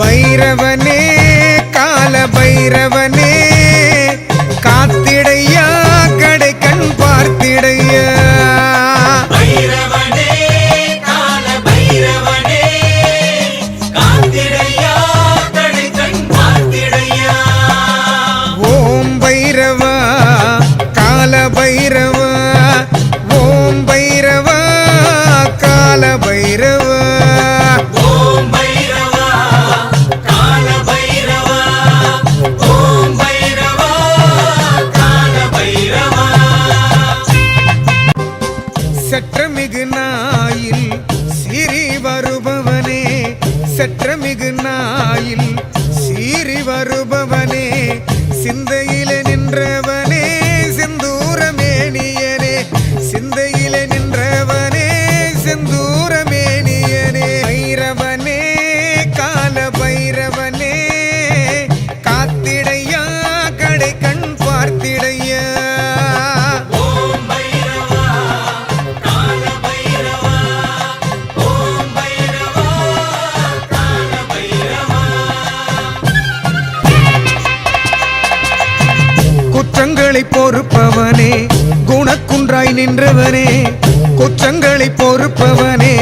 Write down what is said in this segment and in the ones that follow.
பைரவனே சற்றமிகு நான் குற்றங்களை பொறுப்பவனே குணக்குன்றாய் நின்றவனே குற்றங்களை பொறுப்பவனே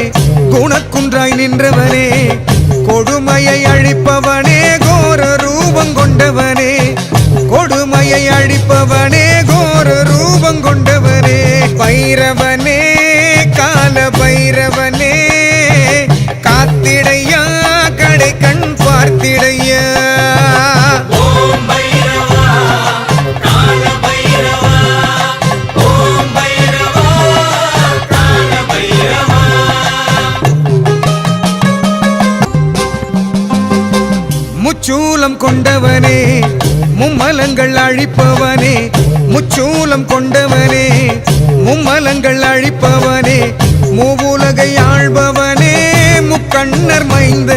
குணக்குன்றாய் நின்றவனே கொடுமையை அழிப்பவனே கோர ரூபம் கொண்டவனே கொடுமையை அழிப்பவனே கோர ரூபம் கொண்டவனே. பைரவ மும்மலம் கொண்டவனே மும்மலங்கள் அழிப்பவனே முச்சூலம் கொண்டவனே மும்மலங்கள் அழிப்பவனே மூவுலகை ஆழ்பவனே முக்கண்ணர் மைந்த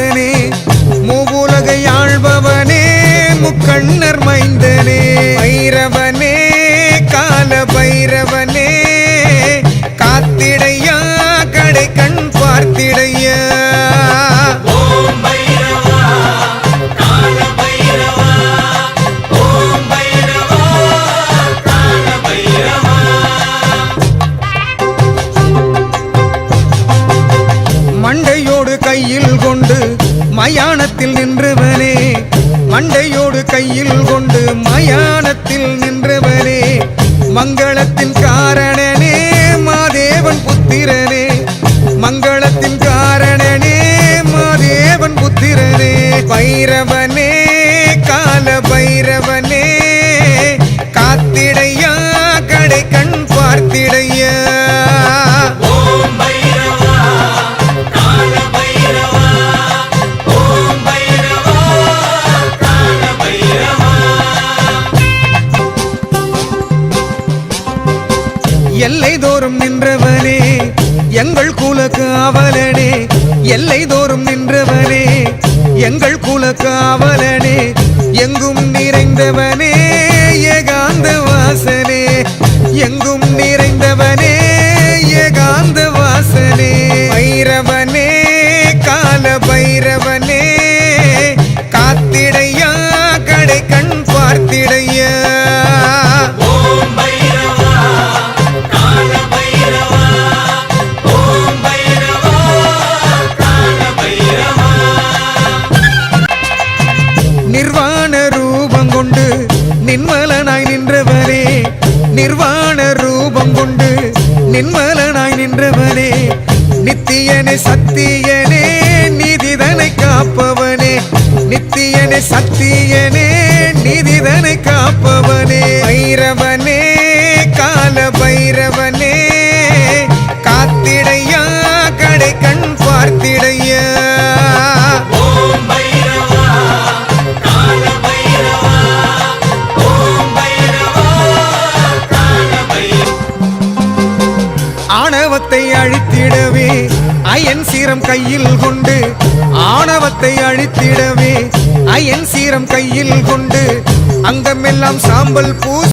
தோறும் நின்றவனே எங்கள் குல காவலனே எல்லை தோறும் நின்றவனே எங்கள் குல காவலனே எங்கும் நிறைந்தவனே ஏகாந்த வாசனே எங்கும் நிறைந்தவன் நீதிமானாய் நின்றவனே நித்தியனே சத்தியனே நீதிதனை காப்பவனே நித்தியனே சத்தியனே நீதிதனை காப்பவனே. ஐரவன் அழித்திடவே. அயன் சீரம் கையில் கொண்டு ஆணவத்தை அழித்திடவே. அயன் சீரம் கையில் கொண்டு அங்கமெல்லாம் சாம்பல் பூ